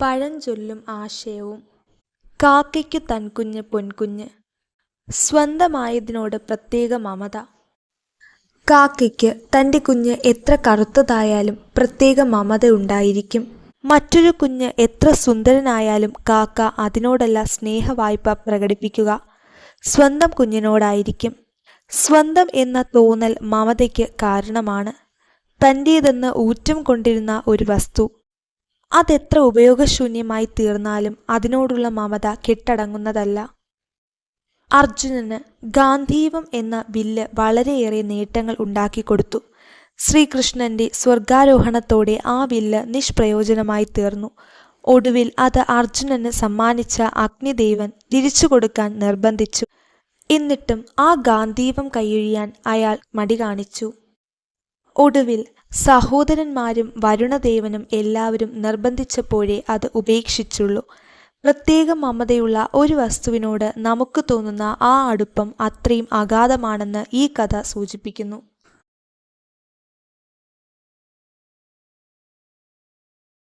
പഴഞ്ചൊല്ലും ആശയവും. കാക്കയ്ക്കു തൻകുഞ്ഞ് പൊൻകുഞ്ഞ്. സ്വന്തമായതിനോട് പ്രത്യേക മമത. കാക്കയ്ക്ക് തന്റെ കുഞ്ഞ് എത്ര കറുത്തതായാലും പ്രത്യേക മമത ഉണ്ടായിരിക്കും മറ്റൊരു കുഞ്ഞ് എത്ര സുന്ദരനായാലും കാക്ക അതിനോടല്ല സ്നേഹവായ്പ പ്രകടിപ്പിക്കുക. സ്വന്തം കുഞ്ഞിനോടായിരിക്കും. സ്വന്തം എന്ന തോന്നൽ മമതയ്ക്ക് കാരണമാണ്. തന്റേതെന്ന് ഊറ്റം കൊണ്ടിരുന്ന ഒരു വസ്തു. അതെത്ര ഉപയോഗശൂന്യമായി തീർന്നാലും അതിനോടുള്ള മമത കെട്ടടങ്ങുന്നതല്ല. അർജുനന് ഗാന്ധീവം എന്ന വില്ല് വളരെയേറെ നേട്ടങ്ങൾ ഉണ്ടാക്കിക്കൊടുത്തു. ശ്രീകൃഷ്ണന്റെ സ്വർഗാരോഹണത്തോടെ ആ വില്ല് നിഷ്പ്രയോജനമായി തീർന്നു. ഒടുവിൽ അത് അർജുനന് സമ്മാനിച്ച അഗ്നിദേവൻ തിരിച്ചു കൊടുക്കാൻ നിർബന്ധിച്ചു. എന്നിട്ടും ആ ഗാന്ധീവം കൈയൊഴിയാൻ അയാൾ മടി കാണിച്ചു. ഒടുവിൽ സഹോദരന്മാരും വരുണദേവനും എല്ലാവരും നിർബന്ധിച്ചപ്പോഴേ അത് ഉപേക്ഷിച്ചുള്ളൂ. പ്രത്യേക മമതയുള്ള ഒരു വസ്തുവിനോട് നമുക്ക് തോന്നുന്ന ആ അടുപ്പം അത്രയും അഗാധമാണെന്ന് ഈ കഥ സൂചിപ്പിക്കുന്നു.